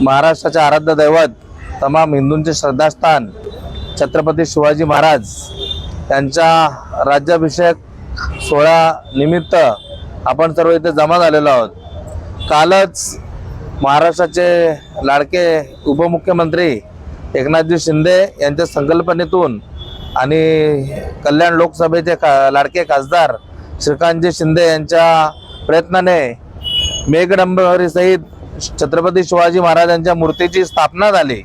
महाराष्ट्राचे आराध्य दैवत तमाम हिंदूंचे श्रद्धास्थान छत्रपती शिवाजी महाराज त्यांच्या राज्याभिषेक सोहळा निमित्त आपण सर्व इथे जमा झालेलो आहोत. कालच महाराष्ट्राचे लाडके उपमुख्यमंत्री एकनाथजी शिंदे यांच्या संकल्पनेतून आणि कल्याण लोकसभेचे खा लाडके खासदार श्रीकांतजी शिंदे यांच्या प्रयत्नाने मेघडंबरीसहित छत्रपती शिवाजी महाराजांच्या मूर्तीची स्थापना झाली.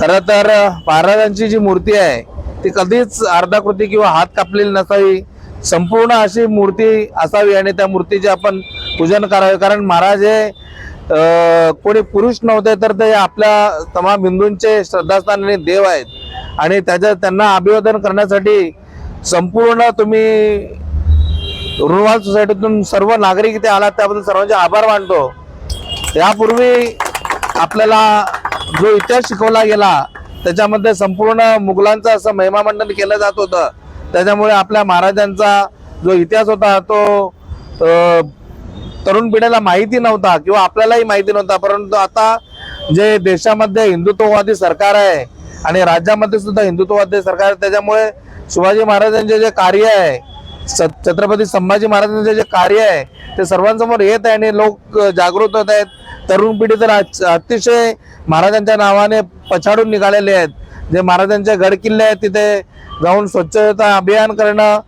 खरं तर महाराजांची जी मूर्ती आहे ती कधीच अर्धाकृती किंवा हात कापलेली नसावी. संपूर्ण अशी मूर्ती असावी आणि त्या मूर्तीचे आपण पूजन करावे. कारण महाराज हे कोणी पुरुष नव्हते तर ते आपल्या तमाम हिंदूंचे श्रद्धास्थान आणि देव आहेत. आणि त्याच्या त्यांना अभिवादन करण्यासाठी संपूर्ण तुम्ही रुणवाल सोसायटीतून सर्व नागरिक इथे आलात त्याबद्दल सर्वांचे आभार मानतो. यापूर्वी आपल्याला जो इतिहास शिकवला गेला त्याच्यामध्ये संपूर्ण मुघलांचं असं महिमामंडन केलं जात होतं. त्याच्यामुळे आपल्या महाराजांचा जो इतिहास होता तो तरुण पिढीला माहिती नव्हता किंवा आपल्यालाही माहिती नव्हता. परंतु आता जे देशामध्ये हिंदुत्ववादी सरकार आहे आणि राज्यामध्ये सुद्धा हिंदुत्ववादी सरकार आहे त्याच्यामुळे शिवाजी महाराजांचे जे कार्य आहे छत्रपती संभाजी महाराजांचे जे कार्य आहे ते सर्वांसमोर येत आहे आणि लोक जागृत होत आहेत. तरुण पिढी तर अतिशय महाराजांच्या नावाने पछाडून निघालेले आहेत. जे महाराजांचे गड किल्ले आहेत तिथे जाऊन स्वच्छता अभियान करणं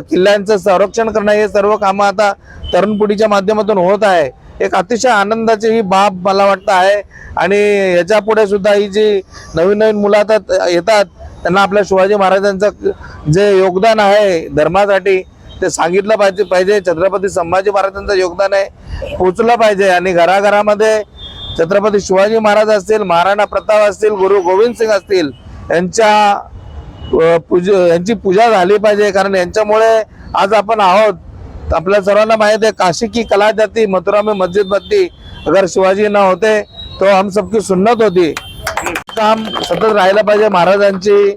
किल्ल्यांचं संरक्षण करणं हे सर्व कामं आता तरुण पिढीच्या माध्यमातून होत आहे. एक अतिशय आनंदाची ही बाब मला वाटतं आहे. आणि याच्यापुढे सुद्धा ही जी नवीन नवीन मुलं आता येतात त्यांना आपल्या शिवाजी महाराजांचं जे योगदान आहे धर्मासाठी ते सांगितलं पाहिजे पाहिजे. छत्रपती संभाजी महाराजांचं योगदान आहे. पोचलं पाहिजे. आणि घराघरामध्ये छत्रपती शिवाजी महाराज असतील महाराणा प्रताप असतील गुरु गोविंद सिंग असतील यांच्या पूज यांची पूजा झाली पाहिजे. कारण यांच्यामुळे आज आपण आहोत. आपल्या सर्वांना माहीत आहे काशी की कला जाती मथुरा में मस्जिद बनती. अगर शिवाजी न होते तो हम सबकी सुन्नत होती. काम सतत राहिलं पाहिजे. महाराजांची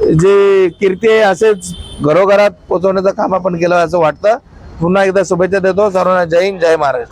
जी कीर्ती आहे असेच घरोघरात पोहोचवण्याचं काम आपण केलं असं वाटतं. पुन्हा एकदा शुभेच्छा देतो. सर्वांना जय हिंद जय महाराज